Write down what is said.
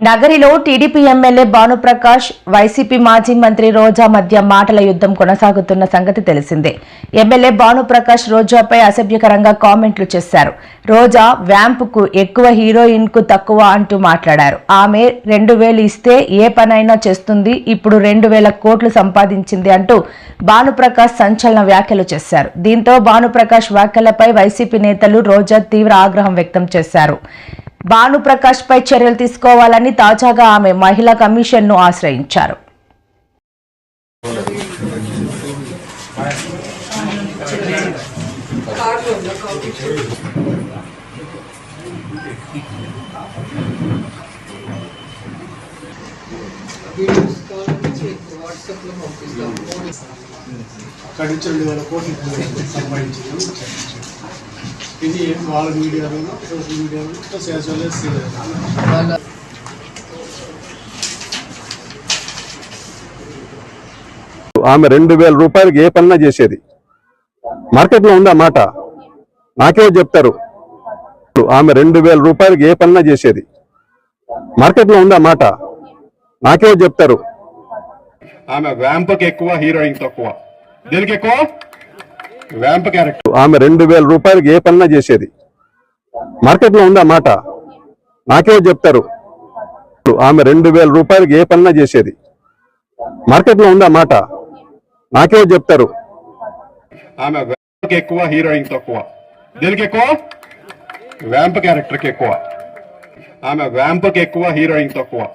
నగరిలో TDP MLA Bhanuprakash YCP మాజీ మంత్రి రోజా మధ్య మాటల యుద్ధం కొనసాగుతున్న సంగతి తెలిసిందే. ఎమ్మెల్యే భానుప్రకాష్ రోజాపై అసభ్యకరంగా కామెంట్లు చేశారు. రోజా వ్యాంపుకు ఎక్కువ హీరోయిన్కు తక్కువ అంటూ మాట్లాడారు. ఆమె రెండు వేలు ఇస్తే ఏ పనైనా చేస్తుంది ఇప్పుడు రెండు వేల కోట్లు సంపాదించింది అంటూ భానుప్రకాష్ సంచలన వ్యాఖ్యలు చేశారు. దీంతో భానుప్రకాష్ వ్యాఖ్యలపై వైసీపీ నేతలు రోజా తీవ్ర ఆగ్రహం వ్యక్తం చేశారు. భానుప్రకాష్ పై చర్యలు తీసుకోవాలని తాజాగా ఆమె మహిళా కమిషన్ను ఆశ్రయించారు. వీడియోస్ కావాలని వాట్సాప్లో పంపిస్తాం ఫోన్ అక్కడి నుంచి రెండు వేల కోట్లు సంపాదించింది ఇది వాళ్ళ మీడియాలో సోషల్ మీడియాలో ప్లస్ యాజ్ వెల్ ఎస్ ఆమె రెండు వేల రూపాయలకి ఏ పనినా చేసేది. మార్కెట్లో ఉందా మాట? నాకేమో చెప్తారు. ఆమె రెండు వేల రూపాయలకి ఏ పనినా చేసేది. మార్కెట్లో ఉందా మాట? నాకేమో చెప్తారు. ఆమె వ్యాంప్కి ఎక్కువ హీరోయిన్ తక్కువ. దీనికి ఎక్కువ ఆమె రెండు వేల రూపాయలకి ఏ పనినా చేసేది. మార్కెట్లో ఉందా మాట? నాకేమో చెప్తారు. ఆమె రెండు వేల రూపాయలకి ఏ పనినా చేసేది. మార్కెట్లో ఉందా మాట? నాకేమో చెప్తారు. ఆమె ఎక్కువ హీరోయిన్ తక్కువ. దీనికి ఎక్కువ? వ్యాంప్ క్యారెక్టర్కి ఎక్కువ. ఆమె వ్యాంప్కి ఎక్కువ హీరోయిన్ తక్కువ.